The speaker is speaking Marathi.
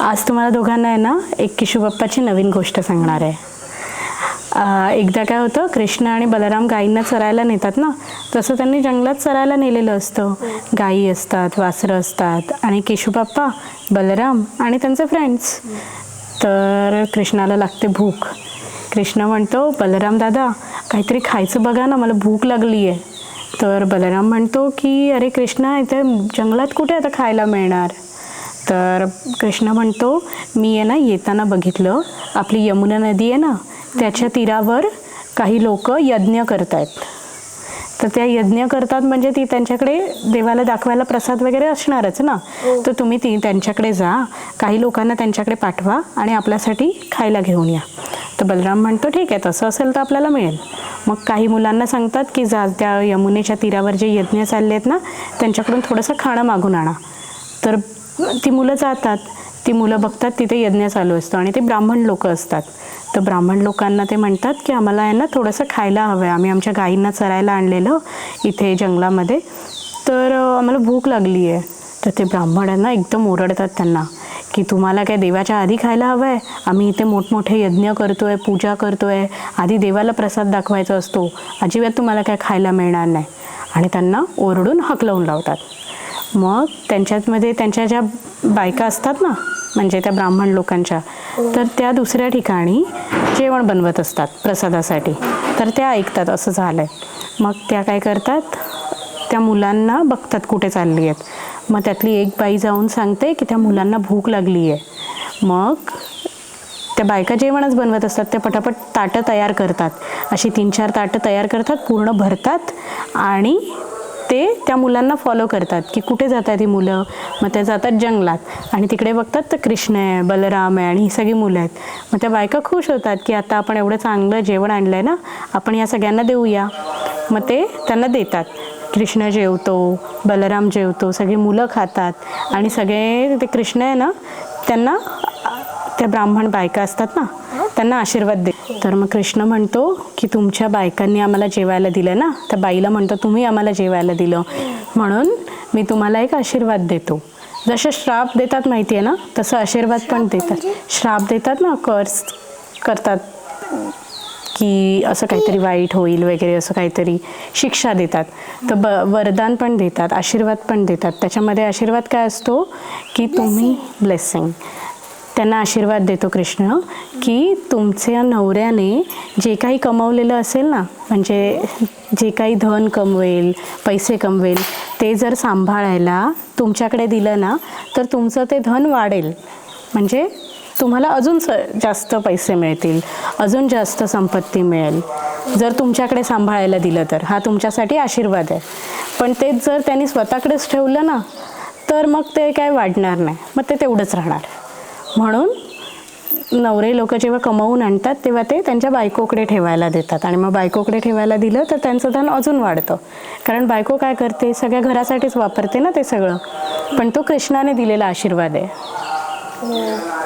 आज तुम्हाला दोघांना आहे ना एक किशोबाप्पाची नवीन गोष्ट सांगणार आहे. एकदा काय होतं कृष्ण आणि बलराम गायींना चरायला नेतात ना तसं त्यांनी जंगलात चरायला नेलेलं असतं. गायी असतात वासरं असतात आणि केशूबाप्पा बलराम आणि त्यांचे फ्रेंड्स तर कृष्णाला लागते भूक. कृष्ण म्हणतो बलराम दादा काहीतरी खायचं बघा ना मला भूक लागली आहे तर बलराम म्हणतो की अरे कृष्णा इथे जंगलात कुठे आता खायला मिळणार? तर कृष्ण म्हणतो मी आहे ना येताना बघितलं. आपली यमुना नदी आहे ना त्याच्या तीरावर काही लोक यज्ञ करतायत. तर त्या यज्ञ करतात म्हणजे ती त्यांच्याकडे देवाला दाखवायला प्रसाद वगैरे असणारच ना. तर तुम्ही ती त्यांच्याकडे जा काही लोकांना त्यांच्याकडे पाठवा आणि आपल्यासाठी खायला घेऊन या. तर बलराम म्हणतो ठीक आहे तसं असेल तर आपल्याला मिळेल. मग काही मुलांना सांगतात की जा त्या यमुनेच्या तीरावर जे यज्ञ चालले आहेत ना त्यांच्याकडून थोडंसं खाणं मागून आणा. तर ती मुलं जातात ती मुलं बघतात तिथे यज्ञ चालू असतो आणि ते ब्राह्मण लोक असतात. तर ब्राह्मण लोकांना ते म्हणतात की आम्हाला यांना थोडंसं खायला हवं आहे आम्ही आमच्या गाईंना चरायला आणलेलं इथे जंगलामध्ये. तर आम्हाला भूक लागली आहे तर ते ब्राह्मणांना एकदम ओरडतात त्यांना की तुम्हाला काय देवाच्या आधी खायला हवं आहे आम्ही इथे मोठमोठे यज्ञ करतो आहे पूजा करतो आहे आधी देवाला प्रसाद दाखवायचा असतो. अजिबात तुम्हाला काय खायला मिळणार नाही. आणि त्यांना ओरडून हकलवून लावतात. मग त्यांच्यातमध्ये त्यांच्या ज्या बायका असतात ना म्हणजे त्या ब्राह्मण लोकांच्या तर त्या दुसऱ्या ठिकाणी जेवण बनवत असतात प्रसादासाठी. तर त्या ऐकतात असं झालं आहे मग त्या काय करतात? त्या मुलांना बघतात कुठे चालली आहेत. मग त्यातली एक बाई जाऊन सांगते की त्या मुलांना भूक लागली आहे मग त्या बायका जेवणच बनवत असतात त्या पटापट ताटं तयार करतात. अशी तीन चार ताटं तयार करतात पूर्ण भरतात आणि ते त्या मुलांना फॉलो करतात की कुठे जातात ही मुलं? मग त्या जातात जंगलात. आणि तिकडे बघतात तर कृष्ण आहे बलराम आहे आणि ही सगळी मुलं आहेत. मग त्या बायका खुश होतात की आता आपण एवढं चांगलं जेवण आणलं आहे ना आपण या सगळ्यांना देऊया. मग ते त्यांना देतात. कृष्ण जेवतो बलराम जेवतो सगळी मुलं खातात. आणि सगळे ते कृष्ण आहे ना त्यांना त्या ब्राह्मण बायका असतात ना त्यांना आशीर्वाद दे. तर मग कृष्ण म्हणतो की तुमच्या बायकांनी आम्हाला जेवायला दिलं ना त्या बाईला म्हणतो तुम्ही आम्हाला जेवायला दिलं. म्हणून मी तुम्हाला एक आशीर्वाद देतो. जसे श्राप देतात माहिती आहे ना तसं आशीर्वाद पण देतात. श्राप देतात ना कर्स करतात. की असं काहीतरी वाईट होईल वगैरे असं काहीतरी शिक्षा देतात. तर ब वरदान पण देतात आशीर्वाद पण देतात. त्याच्यामध्ये आशीर्वाद काय असतो? की तुम्ही ब्लेसिंग त्यांना आशीर्वाद देतो कृष्ण की तुमच्या नवऱ्याने जे काही कमवलेलं असेल ना म्हणजे जे काही धन कमवेल पैसे कमवेल ते जर सांभाळायला तुमच्याकडे दिलं ना तर तुमचं ते धन वाढेल. म्हणजे तुम्हाला अजून स जास्त पैसे मिळतील अजून जास्त संपत्ती मिळेल. जर तुमच्याकडे सांभाळायला दिलं तर हा तुमच्यासाठी आशीर्वाद आहे. पण तेच जर त्यांनी स्वतःकडेच ठेवलं ना तर मग ते काय वाढणार नाही. मग ते तेवढंच राहणार. म्हणून नवरे लोक जेव्हा कमवून आणतात तेव्हा ते त्यांच्या बायकोकडे ठेवायला देतात. आणि मग बायकोकडे ठेवायला दिलं तर त्यांचं धन अजून वाढतं. कारण बायको काय करते? सगळ्या घरासाठीच वापरते ना ते सगळं. पण तो कृष्णाने दिलेला आशीर्वाद आहे. हो.